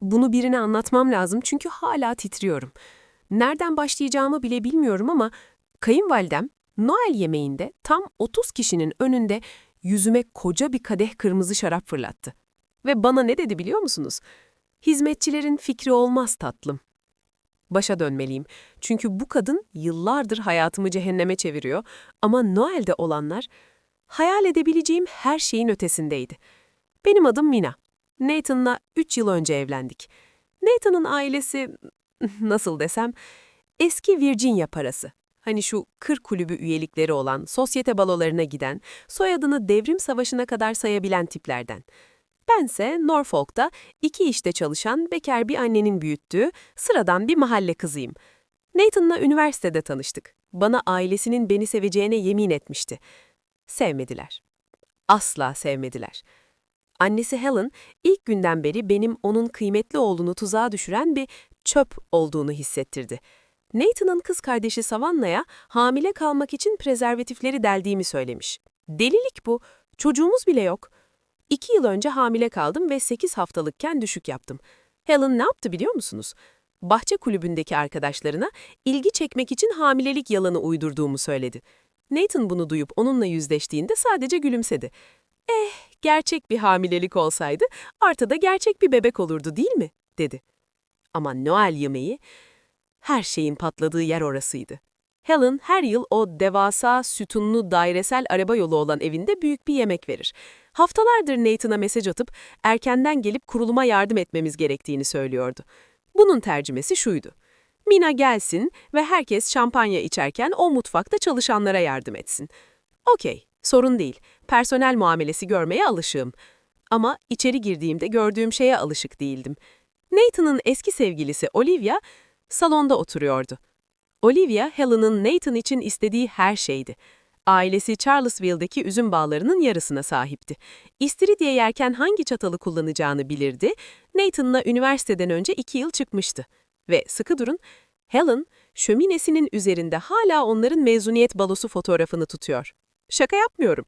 Bunu birine anlatmam lazım çünkü hala titriyorum. Nereden başlayacağımı bile bilmiyorum ama kayınvalidem Noel yemeğinde tam 30 kişinin önünde yüzüme koca bir kadeh kırmızı şarap fırlattı. Ve bana ne dedi biliyor musunuz? Hizmetçilerin fikri olmaz tatlım. Başa dönmeliyim. Çünkü bu kadın yıllardır hayatımı cehenneme çeviriyor ama Noel'de olanlar hayal edebileceğim her şeyin ötesindeydi. Benim adım Mina. Nathan'la 3 yıl önce evlendik. Nathan'ın ailesi, nasıl desem, eski Virginia parası. Hani şu kır kulübü üyelikleri olan, sosyete balolarına giden, soyadını devrim savaşına kadar sayabilen tiplerden. Bense Norfolk'ta iki işte çalışan bekar bir annenin büyüttüğü sıradan bir mahalle kızıyım. Nathan'la üniversitede tanıştık. Bana ailesinin beni seveceğine yemin etmişti. Sevmediler. Asla sevmediler. Annesi Helen ilk günden beri benim onun kıymetli oğlunu tuzağa düşüren bir çöp olduğunu hissettirdi. Nathan'ın kız kardeşi Savannah'ya hamile kalmak için prezervatifleri deldiğimi söylemiş. Delilik bu. Çocuğumuz bile yok. İki yıl önce hamile kaldım ve 8 haftalıkken düşük yaptım. Helen ne yaptı biliyor musunuz? Bahçe kulübündeki arkadaşlarına ilgi çekmek için hamilelik yalanı uydurduğumu söyledi. Nathan bunu duyup onunla yüzleştiğinde sadece gülümsedi. Eh, gerçek bir hamilelik olsaydı artıda gerçek bir bebek olurdu değil mi? dedi. Ama Noel yemeği, her şeyin patladığı yer orasıydı. Helen her yıl o devasa, sütunlu, dairesel araba yolu olan evinde büyük bir yemek verir. Haftalardır Nathan'a mesaj atıp erkenden gelip kuruluma yardım etmemiz gerektiğini söylüyordu. Bunun tercümesi şuydu. Mina gelsin ve herkes şampanya içerken o mutfakta çalışanlara yardım etsin. Okey, sorun değil. Personel muamelesi görmeye alışığım. Ama içeri girdiğimde gördüğüm şeye alışık değildim. Nathan'ın eski sevgilisi Olivia salonda oturuyordu. Olivia, Helen'ın Nathan için istediği her şeydi. Ailesi Charlesville'deki üzüm bağlarının yarısına sahipti. İstiridye yerken hangi çatalı kullanacağını bilirdi. Nathan'la üniversiteden önce iki yıl çıkmıştı. Ve sıkı durun, Helen, şöminesinin üzerinde hala onların mezuniyet balosu fotoğrafını tutuyor. Şaka yapmıyorum.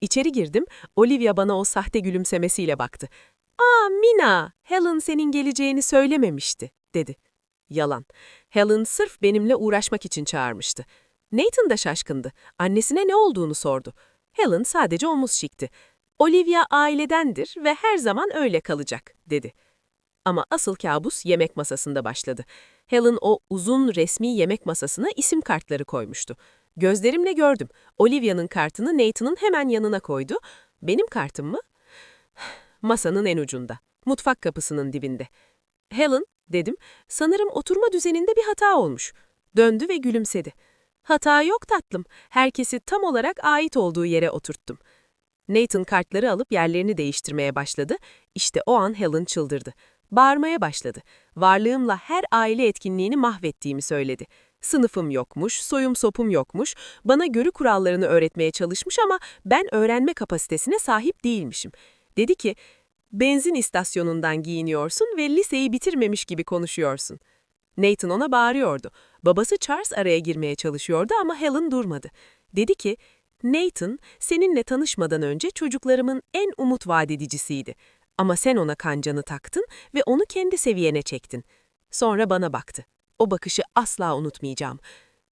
İçeri girdim, Olivia bana o sahte gülümsemesiyle baktı. ''Aa Mina, Helen senin geleceğini söylememişti.'' dedi. Yalan. Helen sırf benimle uğraşmak için çağırmıştı. Nathan da şaşkındı. Annesine ne olduğunu sordu. Helen sadece omuz şikti. Olivia ailedendir ve her zaman öyle kalacak, dedi. Ama asıl kabus yemek masasında başladı. Helen o uzun resmi yemek masasına isim kartları koymuştu. Gözlerimle gördüm. Olivia'nın kartını Nathan'ın hemen yanına koydu. Benim kartım mı? Masanın en ucunda. Mutfak kapısının dibinde. Helen, dedim, sanırım oturma düzeninde bir hata olmuş. Döndü ve gülümsedi. Hata yok tatlım. Herkesi tam olarak ait olduğu yere oturttum. Nathan kartları alıp yerlerini değiştirmeye başladı. İşte o an Helen çıldırdı. Bağırmaya başladı. Varlığımla her aile etkinliğini mahvettiğimi söyledi. Sınıfım yokmuş, soyum sopum yokmuş, bana görü kurallarını öğretmeye çalışmış ama ben öğrenme kapasitesine sahip değilmişim. Dedi ki, benzin istasyonundan giyiniyorsun ve liseyi bitirmemiş gibi konuşuyorsun. Nathan ona bağırıyordu. Babası Charles araya girmeye çalışıyordu ama Helen durmadı. Dedi ki, Nathan, seninle tanışmadan önce çocuklarımın en umut vadedicisiydi. Ama sen ona kancanı taktın ve onu kendi seviyene çektin. Sonra bana baktı. O bakışı asla unutmayacağım.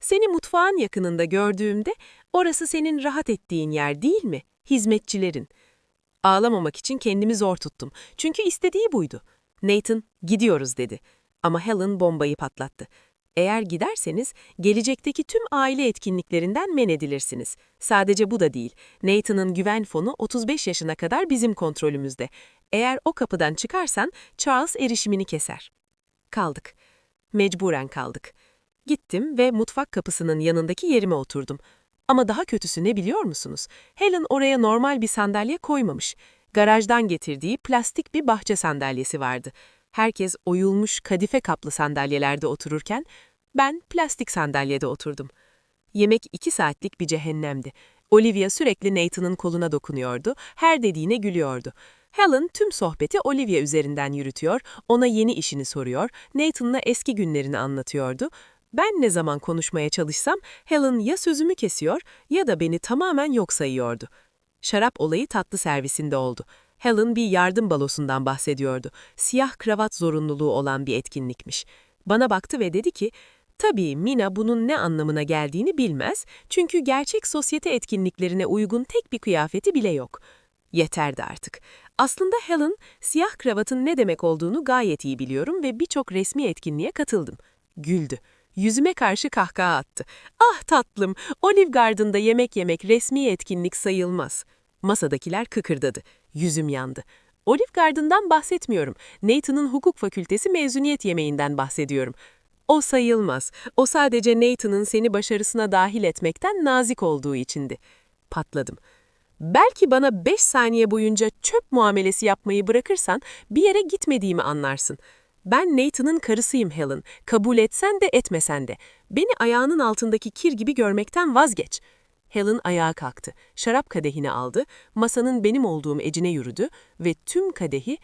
Seni mutfağın yakınında gördüğümde, orası senin rahat ettiğin yer değil mi? Hizmetçilerin. Ağlamamak için kendimi zor tuttum. Çünkü istediği buydu. Nathan, gidiyoruz dedi. Ama Helen bombayı patlattı. Eğer giderseniz gelecekteki tüm aile etkinliklerinden men edilirsiniz. Sadece bu da değil. Nathan'ın güven fonu 35 yaşına kadar bizim kontrolümüzde. Eğer o kapıdan çıkarsan Charles erişimini keser. Kaldık. Mecburen kaldık. Gittim ve mutfak kapısının yanındaki yerime oturdum. Ama daha kötüsü ne biliyor musunuz? Helen oraya normal bir sandalye koymamış. Garajdan getirdiği plastik bir bahçe sandalyesi vardı. Herkes oyulmuş kadife kaplı sandalyelerde otururken ben plastik sandalyede oturdum. Yemek iki saatlik bir cehennemdi. Olivia sürekli Nathan'ın koluna dokunuyordu, her dediğine gülüyordu. Helen tüm sohbeti Olivia üzerinden yürütüyor, ona yeni işini soruyor, Nathan'la eski günlerini anlatıyordu. Ben ne zaman konuşmaya çalışsam Helen ya sözümü kesiyor ya da beni tamamen yok sayıyordu. Şarap olayı tatlı servisinde oldu. Helen bir yardım balosundan bahsediyordu. Siyah kravat zorunluluğu olan bir etkinlikmiş. Bana baktı ve dedi ki, Tabii Mina bunun ne anlamına geldiğini bilmez çünkü gerçek sosyete etkinliklerine uygun tek bir kıyafeti bile yok. Yeterdi artık. Aslında Helen, siyah kravatın ne demek olduğunu gayet iyi biliyorum ve birçok resmi etkinliğe katıldım. Güldü. Yüzüme karşı kahkaha attı. Ah tatlım, Olive Garden'da yemek yemek resmi etkinlik sayılmaz. Masadakiler kıkırdadı. Yüzüm yandı. Olive Garden'dan bahsetmiyorum. Nathan'ın hukuk fakültesi mezuniyet yemeğinden bahsediyorum. O sayılmaz. O sadece Nathan'ın seni başarısına dahil etmekten nazik olduğu içindi. Patladım. Belki bana beş saniye boyunca çöp muamelesi yapmayı bırakırsan bir yere gitmediğimi anlarsın. Ben Nathan'ın karısıyım Helen. Kabul etsen de etmesen de. Beni ayağının altındaki kir gibi görmekten vazgeç. Helen ayağa kalktı. Şarap kadehini aldı, masanın benim olduğum ecine yürüdü ve tüm kadehi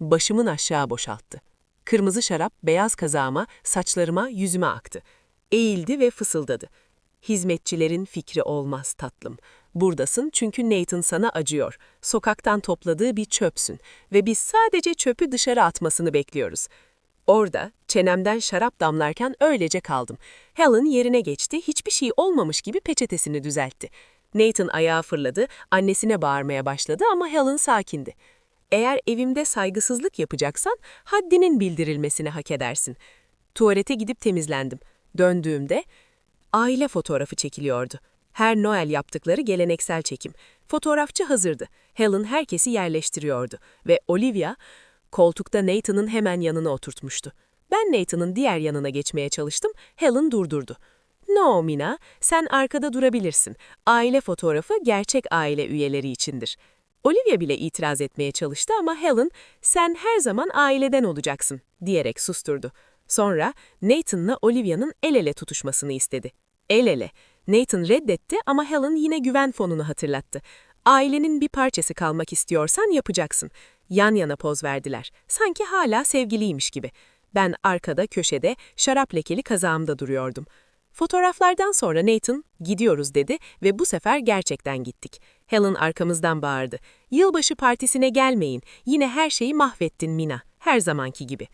başımın aşağı boşalttı. Kırmızı şarap beyaz kazağıma, saçlarıma, yüzüme aktı. Eğildi ve fısıldadı. Hizmetçilerin fikri olmaz tatlım. Buradasın çünkü Nathan sana acıyor. Sokaktan topladığı bir çöpsün ve biz sadece çöpü dışarı atmasını bekliyoruz. Orada çenemden şarap damlarken öylece kaldım. Helen yerine geçti, hiçbir şey olmamış gibi peçetesini düzeltti. Nathan ayağa fırladı, annesine bağırmaya başladı ama Helen sakindi. Eğer evimde saygısızlık yapacaksan haddinin bildirilmesini hak edersin. Tuvalete gidip temizlendim. Döndüğümde aile fotoğrafı çekiliyordu. Her Noel yaptıkları geleneksel çekim. Fotoğrafçı hazırdı. Helen herkesi yerleştiriyordu ve Olivia koltukta Nathan'ın hemen yanına oturtmuştu. Ben Nathan'ın diğer yanına geçmeye çalıştım. Helen durdurdu. No Mina, sen arkada durabilirsin. Aile fotoğrafı gerçek aile üyeleri içindir. Olivia bile itiraz etmeye çalıştı ama Helen, sen her zaman aileden olacaksın, diyerek susturdu. Sonra Nathan'la Olivia'nın el ele tutuşmasını istedi. El ele. Nathan reddetti ama Helen yine güven fonunu hatırlattı. Ailenin bir parçası kalmak istiyorsan yapacaksın. Yan yana poz verdiler. Sanki hala sevgiliymiş gibi. Ben arkada, köşede, şarap lekeli kazağımda duruyordum. Fotoğraflardan sonra Nathan, gidiyoruz dedi ve bu sefer gerçekten gittik. Helen arkamızdan bağırdı. Yılbaşı partisine gelmeyin, yine her şeyi mahvettin Mina, her zamanki gibi.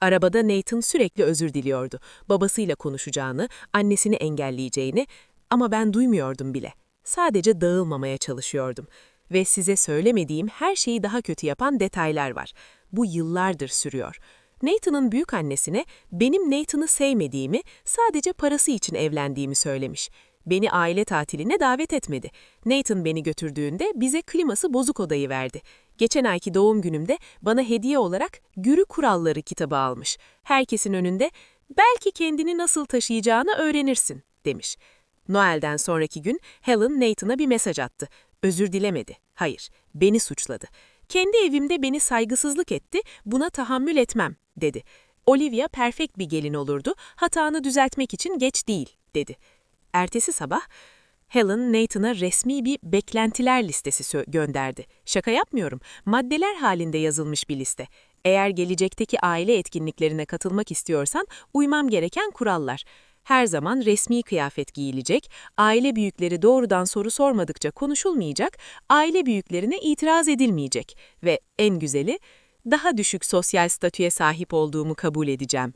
Arabada Nathan sürekli özür diliyordu. Babasıyla konuşacağını, annesini engelleyeceğini ama ben duymuyordum bile. Sadece dağılmamaya çalışıyordum. Ve size söylemediğim her şeyi daha kötü yapan detaylar var. Bu yıllardır sürüyor. Nathan'ın büyük annesine benim Nathan'ı sevmediğimi, sadece parası için evlendiğimi söylemiş. Beni aile tatiline davet etmedi. Nathan beni götürdüğünde bize kliması bozuk odayı verdi. Geçen ayki doğum günümde bana hediye olarak Gürü Kuralları kitabı almış. Herkesin önünde belki kendini nasıl taşıyacağını öğrenirsin demiş. Noel'den sonraki gün Helen Nathan'a bir mesaj attı. Özür dilemedi. Hayır, beni suçladı. Kendi evimde beni saygısızlık etti, buna tahammül etmem, dedi. Olivia perfect bir gelin olurdu, hatanı düzeltmek için geç değil, dedi. Ertesi sabah Helen Nathan'a resmi bir beklentiler listesi gönderdi. Şaka yapmıyorum, maddeler halinde yazılmış bir liste. Eğer gelecekteki aile etkinliklerine katılmak istiyorsan uymam gereken kurallar. Her zaman resmi kıyafet giyilecek, aile büyükleri doğrudan soru sormadıkça konuşulmayacak, aile büyüklerine itiraz edilmeyecek ve en güzeli, daha düşük sosyal statüye sahip olduğumu kabul edeceğim.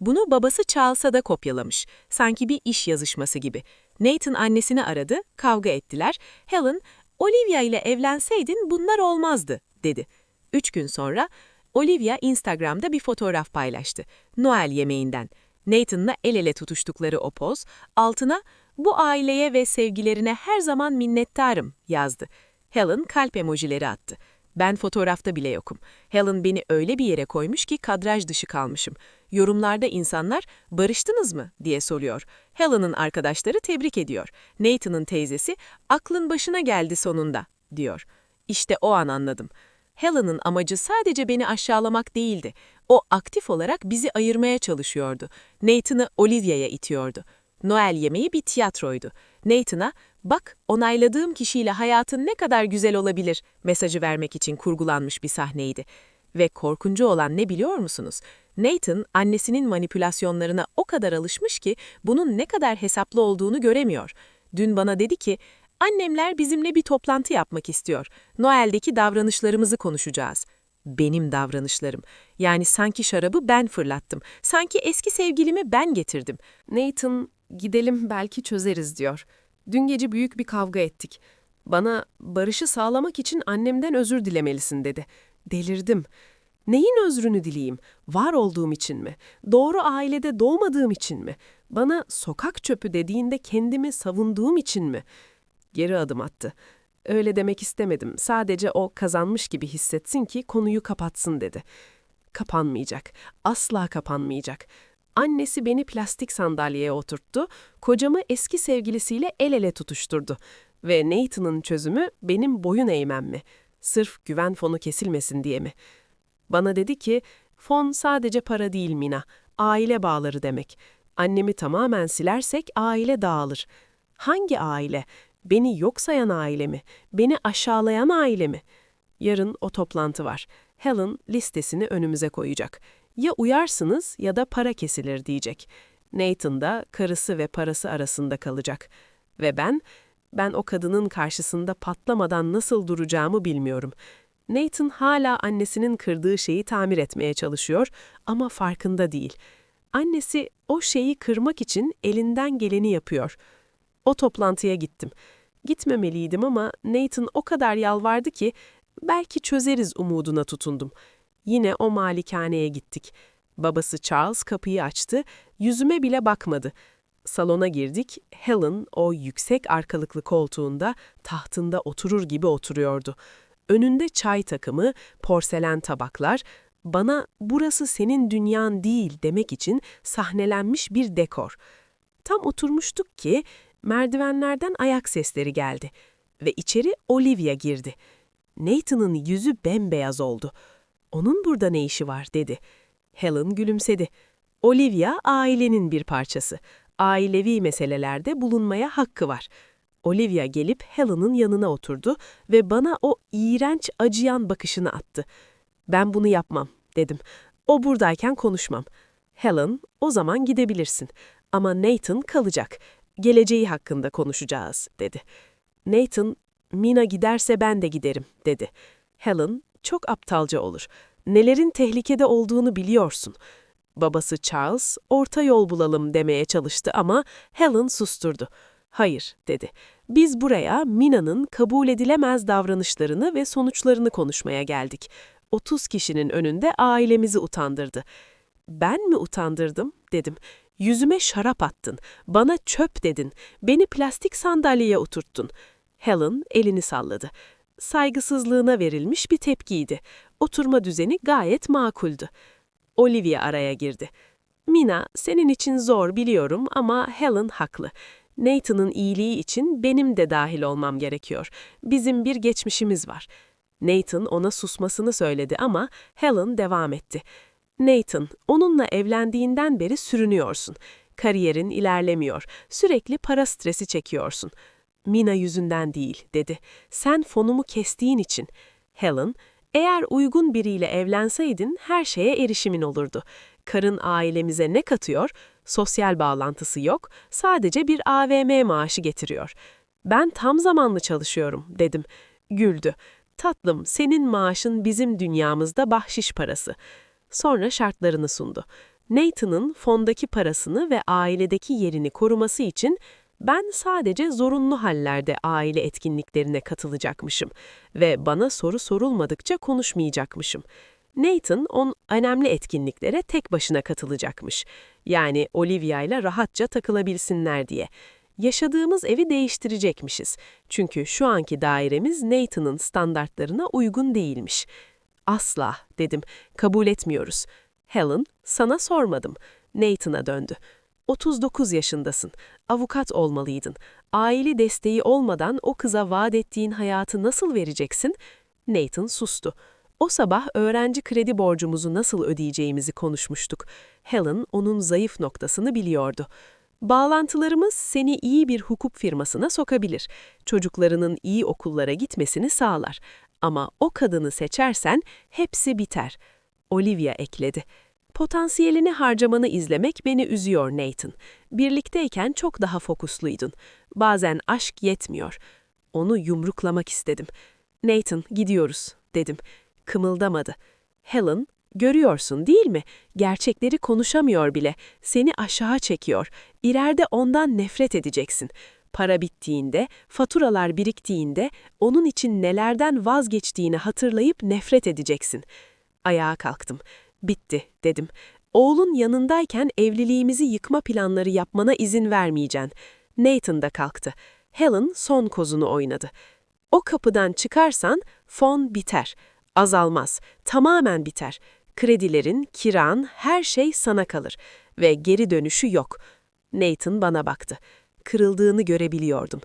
Bunu babası Charles'a da kopyalamış, sanki bir iş yazışması gibi. Nathan annesini aradı, kavga ettiler. Helen, Olivia ile evlenseydin bunlar olmazdı, dedi. Üç gün sonra Olivia Instagram'da bir fotoğraf paylaştı. Noel yemeğinden. Nathan'la el ele tutuştukları o poz, altına bu aileye ve sevgilerine her zaman minnettarım yazdı. Helen kalp emojileri attı. Ben fotoğrafta bile yokum. Helen beni öyle bir yere koymuş ki kadraj dışı kalmışım. Yorumlarda insanlar barıştınız mı diye soruyor. Helen'ın arkadaşları tebrik ediyor. Nathan'ın teyzesi aklın başına geldi sonunda diyor. İşte o an anladım. Helen'ın amacı sadece beni aşağılamak değildi. O aktif olarak bizi ayırmaya çalışıyordu. Nathan'ı Olivia'ya itiyordu. Noel yemeği bir tiyatroydu. Nathan'a, bak onayladığım kişiyle hayatın ne kadar güzel olabilir mesajı vermek için kurgulanmış bir sahneydi. Ve korkuncu olan ne biliyor musunuz? Nathan, annesinin manipülasyonlarına o kadar alışmış ki bunun ne kadar hesaplı olduğunu göremiyor. Dün bana dedi ki, Annemler bizimle bir toplantı yapmak istiyor. Noel'deki davranışlarımızı konuşacağız. Benim davranışlarım. Yani sanki şarabı ben fırlattım. Sanki eski sevgilimi ben getirdim. Nathan, gidelim belki çözeriz diyor. Dün gece büyük bir kavga ettik. Bana barışı sağlamak için annemden özür dilemelisin dedi. Delirdim. Neyin özrünü dileyeyim? Var olduğum için mi? Doğru ailede doğmadığım için mi? Bana sokak çöpü dediğinde kendimi savunduğum için mi? Geri adım attı. Öyle demek istemedim. Sadece o kazanmış gibi hissetsin ki konuyu kapatsın dedi. Kapanmayacak. Asla kapanmayacak. Annesi beni plastik sandalyeye oturttu, kocamı eski sevgilisiyle el ele tutuşturdu. Ve Nathan'ın çözümü benim boyun eğmem mi? Sırf güven fonu kesilmesin diye mi? Bana dedi ki, fon sadece para değil Mina, aile bağları demek. Annemi tamamen silersek aile dağılır. Hangi aile? Beni yok sayan aile mi? Beni aşağılayan aile mi? Yarın o toplantı var. Helen listesini önümüze koyacak. Ya uyarsınız ya da para kesilir diyecek. Nathan da karısı ve parası arasında kalacak. Ve ben, ben o kadının karşısında patlamadan nasıl duracağımı bilmiyorum. Nathan hala annesinin kırdığı şeyi tamir etmeye çalışıyor ama farkında değil. Annesi o şeyi kırmak için elinden geleni yapıyor. O toplantıya gittim. Gitmemeliydim ama Nathan o kadar yalvardı ki belki çözeriz umuduna tutundum. Yine o malikaneye gittik. Babası Charles kapıyı açtı, yüzüme bile bakmadı. Salona girdik, Helen o yüksek arkalıklı koltuğunda, tahtında oturur gibi oturuyordu. Önünde çay takımı, porselen tabaklar, bana burası senin dünyan değil demek için sahnelenmiş bir dekor. Tam oturmuştuk ki merdivenlerden ayak sesleri geldi ve içeri Olivia girdi. Nathan'ın yüzü bembeyaz oldu. Onun burada ne işi var dedi. Helen gülümsedi. Olivia ailenin bir parçası. Ailevi meselelerde bulunmaya hakkı var. Olivia gelip Helen'ın yanına oturdu ve bana o iğrenç acıyan bakışını attı. Ben bunu yapmam dedim. O buradayken konuşmam. Helen, o zaman gidebilirsin. Ama Nathan kalacak. Geleceği hakkında konuşacağız, dedi. Nathan, Mina giderse ben de giderim, dedi. Helen, çok aptalca olur. Nelerin tehlikede olduğunu biliyorsun. Babası Charles, orta yol bulalım demeye çalıştı ama Helen susturdu. Hayır, dedi. Biz buraya Mina'nın kabul edilemez davranışlarını ve sonuçlarını konuşmaya geldik. 30 kişinin önünde ailemizi utandırdı. Ben mi utandırdım, dedim. Yüzüme şarap attın, bana çöp dedin, beni plastik sandalyeye oturttun. Helen elini salladı. Saygısızlığına verilmiş bir tepkiydi. Oturma düzeni gayet makuldü. Olivia araya girdi. Mina, senin için zor biliyorum ama Helen haklı. Nathan'ın iyiliği için benim de dahil olmam gerekiyor. Bizim bir geçmişimiz var. Nathan ona susmasını söyledi ama Helen devam etti. Nathan, onunla evlendiğinden beri sürünüyorsun. Kariyerin ilerlemiyor. Sürekli para stresi çekiyorsun. Mina yüzünden değil, dedi. Sen fonumu kestiğin için. Helen, eğer uygun biriyle evlenseydin her şeye erişimin olurdu. Karın ailemize ne katıyor? Sosyal bağlantısı yok, sadece bir AVM maaşı getiriyor. Ben tam zamanlı çalışıyorum, dedim. Güldü. Tatlım, senin maaşın bizim dünyamızda bahşiş parası. Sonra şartlarını sundu. Nathan'ın fondaki parasını ve ailedeki yerini koruması için ben sadece zorunlu hallerde aile etkinliklerine katılacakmışım ve bana soru sorulmadıkça konuşmayacakmışım. Nathan on önemli etkinliklere tek başına katılacakmış. Yani Olivia ile rahatça takılabilsinler diye. Yaşadığımız evi değiştirecekmişiz. Çünkü şu anki dairemiz Nathan'ın standartlarına uygun değilmiş. Asla dedim, kabul etmiyoruz. Helen, sana sormadım. Nathan'a döndü. 39 yaşındasın. Avukat olmalıydın. Aile desteği olmadan o kıza vaat ettiğin hayatı nasıl vereceksin? Nathan sustu. O sabah öğrenci kredi borcumuzu nasıl ödeyeceğimizi konuşmuştuk. Helen onun zayıf noktasını biliyordu. Bağlantılarımız seni iyi bir hukuk firmasına sokabilir. Çocuklarının iyi okullara gitmesini sağlar. Ama o kadını seçersen hepsi biter. Olivia ekledi. Potansiyelini harcamanı izlemek beni üzüyor Nathan. Birlikteyken çok daha fokusluydun. Bazen aşk yetmiyor. Onu yumruklamak istedim. Nathan, gidiyoruz, dedim. Kımıldamadı. Helen, görüyorsun değil mi? Gerçekleri konuşamıyor bile. Seni aşağı çekiyor. İleride ondan nefret edeceksin. Para bittiğinde, faturalar biriktiğinde onun için nelerden vazgeçtiğini hatırlayıp nefret edeceksin. Ayağa kalktım. Bitti, dedim. Oğlun yanındayken evliliğimizi yıkma planları yapmana izin vermeyeceksin. Nathan da kalktı. Helen son kozunu oynadı. O kapıdan çıkarsan fon biter. Azalmaz. Tamamen biter. Kredilerin, kiran, her şey sana kalır. Ve geri dönüşü yok. Nathan bana baktı. Kırıldığını görebiliyordum.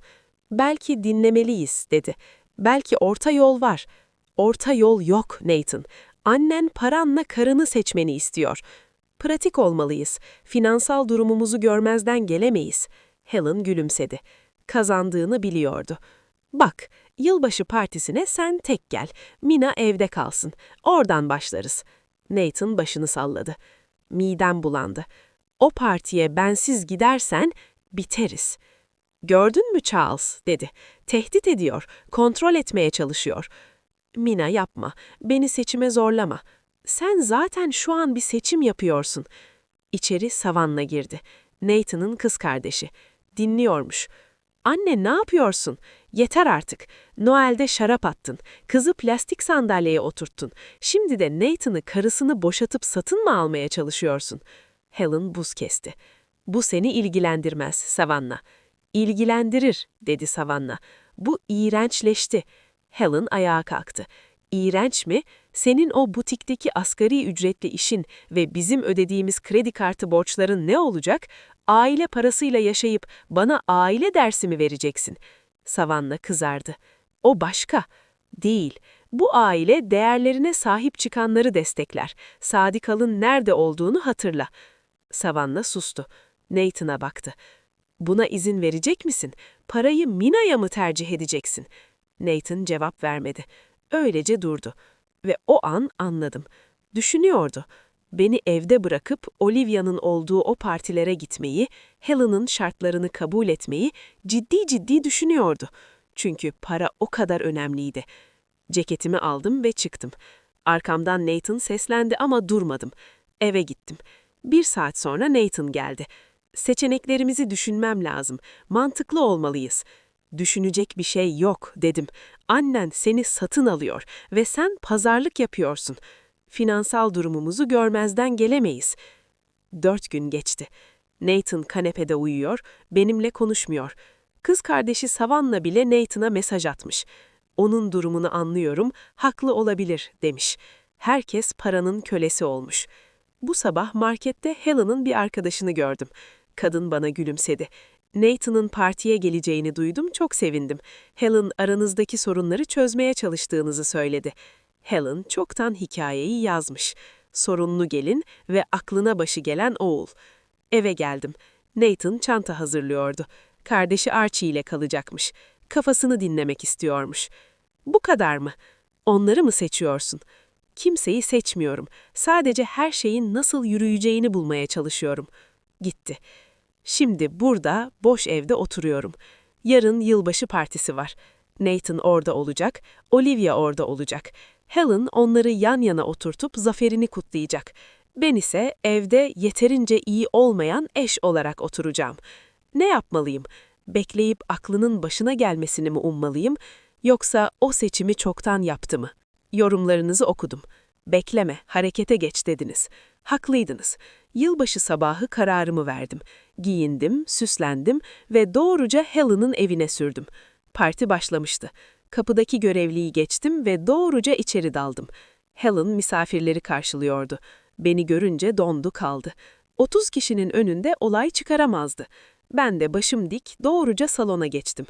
Belki dinlemeliyiz, dedi. Belki orta yol var. Orta yol yok, Nathan. Annen paranla karını seçmeni istiyor. Pratik olmalıyız. Finansal durumumuzu görmezden gelemeyiz. Helen gülümsedi. Kazandığını biliyordu. Bak, yılbaşı partisine sen tek gel. Mina evde kalsın. Oradan başlarız. Nathan başını salladı. Midem bulandı. O partiye bensiz gidersen biteriz. Gördün mü Charles, dedi. Tehdit ediyor, kontrol etmeye çalışıyor. Mina yapma, beni seçime zorlama. Sen zaten şu an bir seçim yapıyorsun. İçeri Savanna girdi. Nathan'ın kız kardeşi. Dinliyormuş. Anne ne yapıyorsun? Yeter artık. Noel'de şarap attın. Kızı plastik sandalyeye oturttun. Şimdi de Nathan'ı karısını boşatıp satın mı almaya çalışıyorsun? Helen buz kesti. Bu seni ilgilendirmez, Savanna. İlgilendirir, dedi Savanna. Bu iğrençleşti. Helen ayağa kalktı. İğrenç mi? Senin o butikteki asgari ücretli işin ve bizim ödediğimiz kredi kartı borçların ne olacak? Aile parasıyla yaşayıp bana aile dersi mi vereceksin? Savanna kızardı. O başka. Değil. Bu aile değerlerine sahip çıkanları destekler. Sadikal'ın nerede olduğunu hatırla. Savanna sustu. Nathan'a baktı. Buna izin verecek misin? Parayı Mina'ya mı tercih edeceksin? Nathan cevap vermedi. Öylece durdu. Ve o an anladım. Düşünüyordu. Beni evde bırakıp Olivia'nın olduğu o partilere gitmeyi, Helen'ın şartlarını kabul etmeyi ciddi ciddi düşünüyordu. Çünkü para o kadar önemliydi. Ceketimi aldım ve çıktım. Arkamdan Nathan seslendi ama durmadım. Eve gittim. Bir saat sonra Nathan geldi. Seçeneklerimizi düşünmem lazım. Mantıklı olmalıyız. Düşünecek bir şey yok dedim. Annen seni satın alıyor ve sen pazarlık yapıyorsun. Finansal durumumuzu görmezden gelemeyiz. Dört gün geçti. Nathan kanepede uyuyor, benimle konuşmuyor. Kız kardeşi Savanna bile Nathan'a mesaj atmış. Onun durumunu anlıyorum, haklı olabilir demiş. Herkes paranın kölesi olmuş. Bu sabah markette Helen'ın bir arkadaşını gördüm. Kadın bana gülümsedi. Nathan'ın partiye geleceğini duydum, çok sevindim. Helen aranızdaki sorunları çözmeye çalıştığınızı söyledi. Helen çoktan hikayeyi yazmış. Sorunlu gelin ve aklına başı gelen oğul. Eve geldim. Nathan çanta hazırlıyordu. Kardeşi Archie ile kalacakmış. Kafasını dinlemek istiyormuş. Bu kadar mı? Onları mı seçiyorsun? Kimseyi seçmiyorum. Sadece her şeyin nasıl yürüyeceğini bulmaya çalışıyorum. Gitti. Şimdi burada, boş evde oturuyorum. Yarın yılbaşı partisi var. Nathan orada olacak, Olivia orada olacak. Helen onları yan yana oturtup zaferini kutlayacak. Ben ise evde yeterince iyi olmayan eş olarak oturacağım. Ne yapmalıyım? Bekleyip aklının başına gelmesini mi ummalıyım? Yoksa o seçimi çoktan yaptı mı? Yorumlarınızı okudum. Bekleme, harekete geç dediniz. Haklıydınız. Yılbaşı sabahı kararımı verdim. Giyindim, süslendim ve doğruca Helen'ın evine sürdüm. Parti başlamıştı. Kapıdaki görevliyi geçtim ve doğruca içeri daldım. Helen misafirleri karşılıyordu. Beni görünce dondu kaldı. 30 kişinin önünde olay çıkaramazdı. Ben de başım dik doğruca salona geçtim.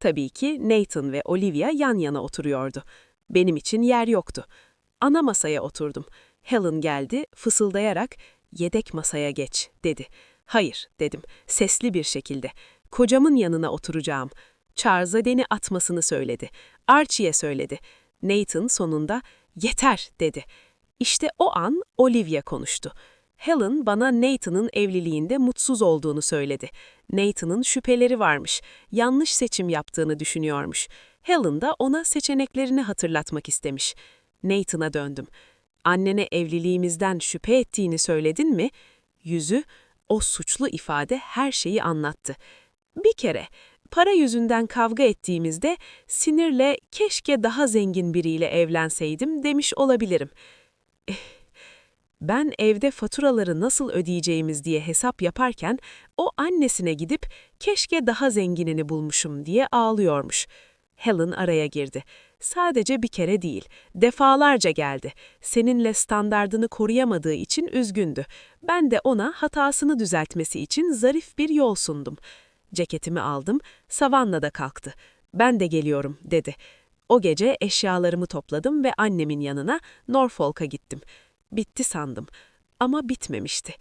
Tabii ki Nathan ve Olivia yan yana oturuyordu. Benim için yer yoktu. Ana masaya oturdum. Helen geldi, fısıldayarak yedek masaya geç, dedi. Hayır, dedim, sesli bir şekilde. Kocamın yanına oturacağım. Charles'a deni atmasını söyledi. Archie'ye söyledi. Nathan sonunda yeter, dedi. İşte o an Olivia konuştu. Helen bana Nathan'ın evliliğinde mutsuz olduğunu söyledi. Nathan'ın şüpheleri varmış, yanlış seçim yaptığını düşünüyormuş. Helen da ona seçeneklerini hatırlatmak istemiş. Nathan'a döndüm. Annene evliliğimizden şüphe ettiğini söyledin mi? Yüzü, o suçlu ifade her şeyi anlattı. Bir kere, para yüzünden kavga ettiğimizde sinirle keşke daha zengin biriyle evlenseydim demiş olabilirim. Eh, Ben evde faturaları nasıl ödeyeceğimiz diye hesap yaparken o annesine gidip keşke daha zenginini bulmuşum diye ağlıyormuş. Helen araya girdi. Sadece bir kere değil, defalarca geldi. Seninle standardını koruyamadığı için üzgündü. Ben de ona hatasını düzeltmesi için zarif bir yol sundum. Ceketimi aldım, Savannah'da kalktı. Ben de geliyorum, dedi. O gece eşyalarımı topladım ve annemin yanına Norfolk'a gittim. Bitti sandım. Ama bitmemişti.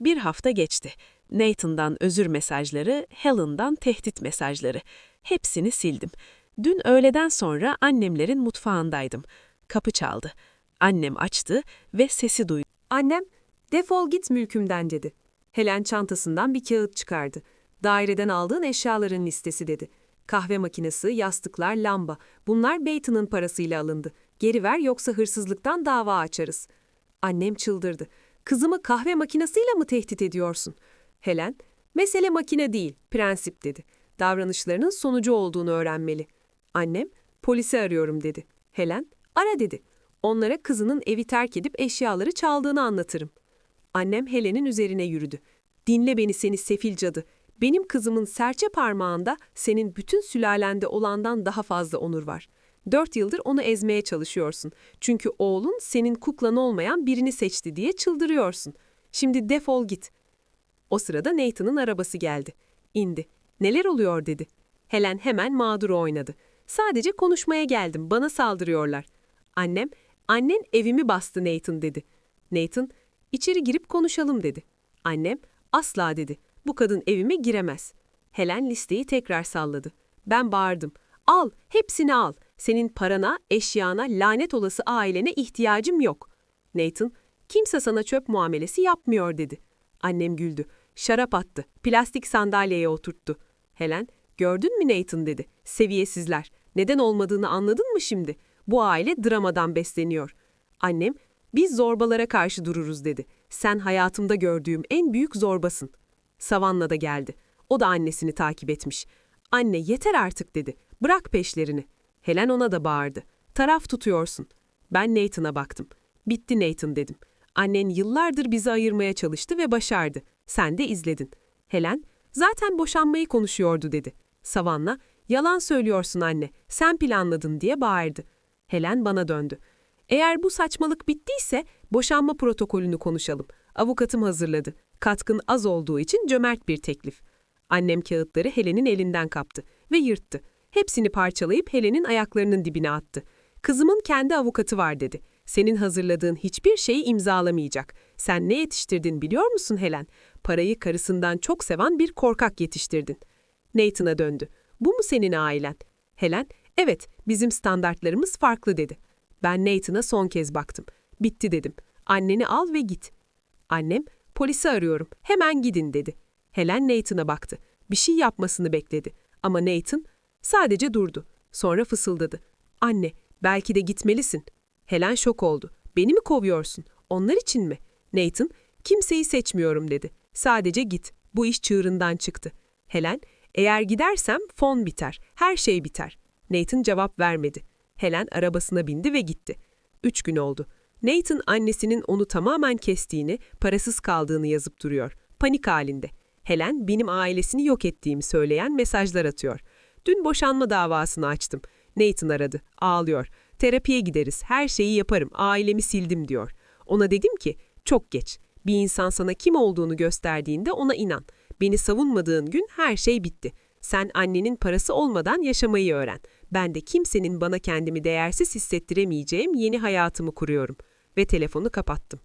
Bir hafta geçti. Nathan'dan özür mesajları, Helen'dan tehdit mesajları. Hepsini sildim. Dün öğleden sonra annemlerin mutfağındaydım. Kapı çaldı. Annem açtı ve sesi duydum. Annem, defol git mülkümden dedi. Helen çantasından bir kağıt çıkardı. Daireden aldığın eşyaların listesi dedi. Kahve makinesi, yastıklar, lamba. Bunlar Beyton'un parasıyla alındı. Geri ver yoksa hırsızlıktan dava açarız. Annem çıldırdı. Kızımı kahve makinesiyle mı tehdit ediyorsun? Helen, mesele makine değil, prensip dedi. Davranışlarının sonucu olduğunu öğrenmeli. Annem, polisi arıyorum dedi. Helen, ara dedi. Onlara kızının evi terk edip eşyaları çaldığını anlatırım. Annem Helen'in üzerine yürüdü. Dinle beni seni sefil cadı. Benim kızımın serçe parmağında senin bütün sülalende olandan daha fazla onur var. Dört yıldır onu ezmeye çalışıyorsun. Çünkü oğlun senin kuklan olmayan birini seçti diye çıldırıyorsun. Şimdi defol git. O sırada Nathan'ın arabası geldi. İndi. Neler oluyor dedi. Helen hemen mağduru oynadı. Sadece konuşmaya geldim, bana saldırıyorlar. Annem, annen evimi bastı Nathan dedi. Nathan, içeri girip konuşalım dedi. Annem, asla dedi. Bu kadın evime giremez. Helen listeyi tekrar salladı. Ben bağırdım. Al, hepsini al. Senin parana, eşyana, lanet olası ailene ihtiyacım yok. Nathan, kimse sana çöp muamelesi yapmıyor dedi. Annem güldü. Şarap attı. Plastik sandalyeye oturttu. Helen, gördün mü Nathan dedi. Seviyesizler. Neden olmadığını anladın mı şimdi? Bu aile dramadan besleniyor. Annem, biz zorbalara karşı dururuz dedi. Sen hayatımda gördüğüm en büyük zorbasın. Savanna da geldi. O da annesini takip etmiş. Anne yeter artık dedi. Bırak peşlerini. Helen ona da bağırdı. Taraf tutuyorsun. Ben Nathan'a baktım. Bitti Nathan dedim. Annen yıllardır bizi ayırmaya çalıştı ve başardı. Sen de izledin. Helen, zaten boşanmayı konuşuyordu dedi. Savanna, yalan söylüyorsun anne, sen planladın diye bağırdı. Helen bana döndü. Eğer bu saçmalık bittiyse boşanma protokolünü konuşalım. Avukatım hazırladı. Katkın az olduğu için cömert bir teklif. Annem kağıtları Helen'in elinden kaptı ve yırttı. Hepsini parçalayıp Helen'in ayaklarının dibine attı. Kızımın kendi avukatı var dedi. Senin hazırladığın hiçbir şeyi imzalamayacak. Sen ne yetiştirdin biliyor musun Helen? Parayı karısından çok seven bir korkak yetiştirdin. Nathan'a döndü. Bu mu senin ailen? Helen, evet bizim standartlarımız farklı dedi. Ben Nathan'a son kez baktım. Bitti dedim. Anneni al ve git. Annem, polisi arıyorum, hemen gidin dedi. Helen Nathan'a baktı. Bir şey yapmasını bekledi. Ama Nathan sadece durdu. Sonra fısıldadı. Anne, belki de gitmelisin. Helen şok oldu. Beni mi kovuyorsun? Onlar için mi? Nathan, kimseyi seçmiyorum dedi. Sadece git. Bu iş çığırından çıktı. Helen, eğer gidersem fon biter, her şey biter. Nathan cevap vermedi. Helen arabasına bindi ve gitti. Üç gün oldu. Nathan annesinin onu tamamen kestiğini, parasız kaldığını yazıp duruyor. Panik halinde. Helen benim ailesini yok ettiğimi söyleyen mesajlar atıyor. Dün boşanma davasını açtım. Nathan aradı, ağlıyor. Terapiye gideriz, her şeyi yaparım, ailemi sildim diyor. Ona dedim ki, çok geç. Bir insan sana kim olduğunu gösterdiğinde ona inan. Beni savunmadığın gün her şey bitti. Sen annenin parası olmadan yaşamayı öğren. Ben de kimsenin bana kendimi değersiz hissettiremeyeceğim yeni hayatımı kuruyorum. Ve telefonu kapattım.